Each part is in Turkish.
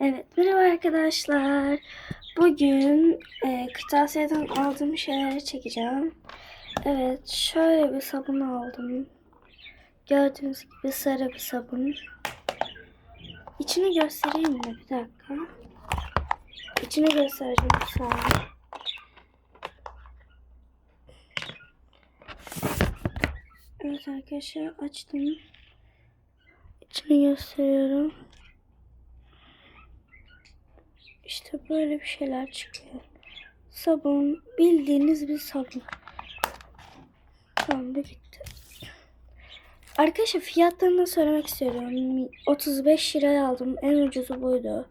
Evet, merhaba arkadaşlar. Bugün e, kırtasiyeden aldığım şeyleri çekeceğim. Evet, şöyle bir sabun aldım. Gördüğünüz gibi sarı bir sabun. İçini göstereyim mi? Bir dakika. İçini göstereceğim bir saniye. Evet arkadaşlar açtım. İçini gösteriyorum. İşte böyle bir şeyler çıkıyor. Sabun, bildiğiniz bir sabun. Tamam bu bitti. Arkadaşlar fiyatlarını da söylemek istiyorum. 35 liraya aldım. En ucuzu buydu.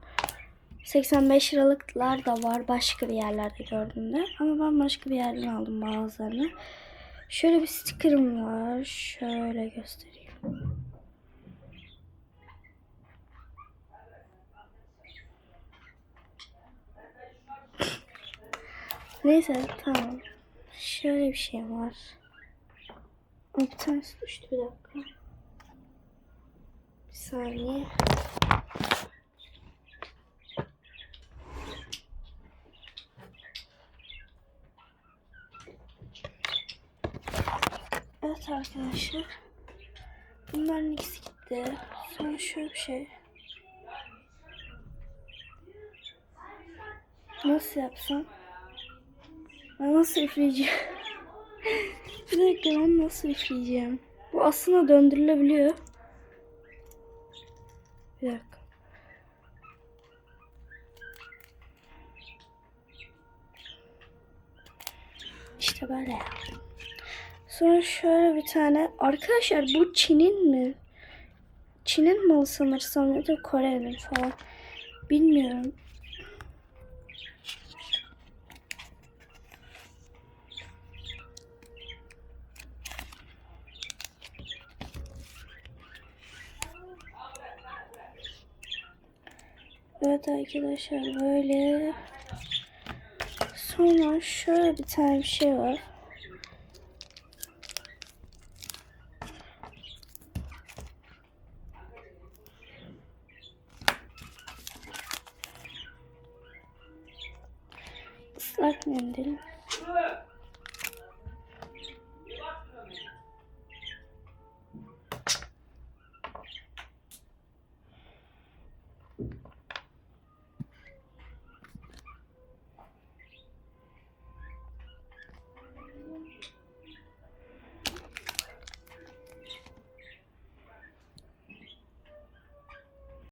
85 liralıklar da var başka bir yerlerde gördüğümde. Ama ben başka bir yerden aldım bazılarını. Şöyle bir sticker'ım var. Şöyle göstereyim. Neyse tamam. Şöyle bir şey var. Bir tanesi düştü bir dakika. Bir saniye. Evet arkadaşlar. Bunların ikisi gitti. Sonra şöyle bir şey. Nasıl yapsam? Ben nasıl üfleyeceğim? bir dakika ben nasıl üfleyeceğim? Bu aslında döndürülebiliyor. Bir dakika. İşte böyle. Sonra şöyle bir tane. Arkadaşlar bu Çin'in mi? Çin'in malı sanırsam ya da Kore'nin falan. Bilmiyorum. Evet arkadaşlar böyle. Sonra şöyle bir tane bir şey var. Islak mendil.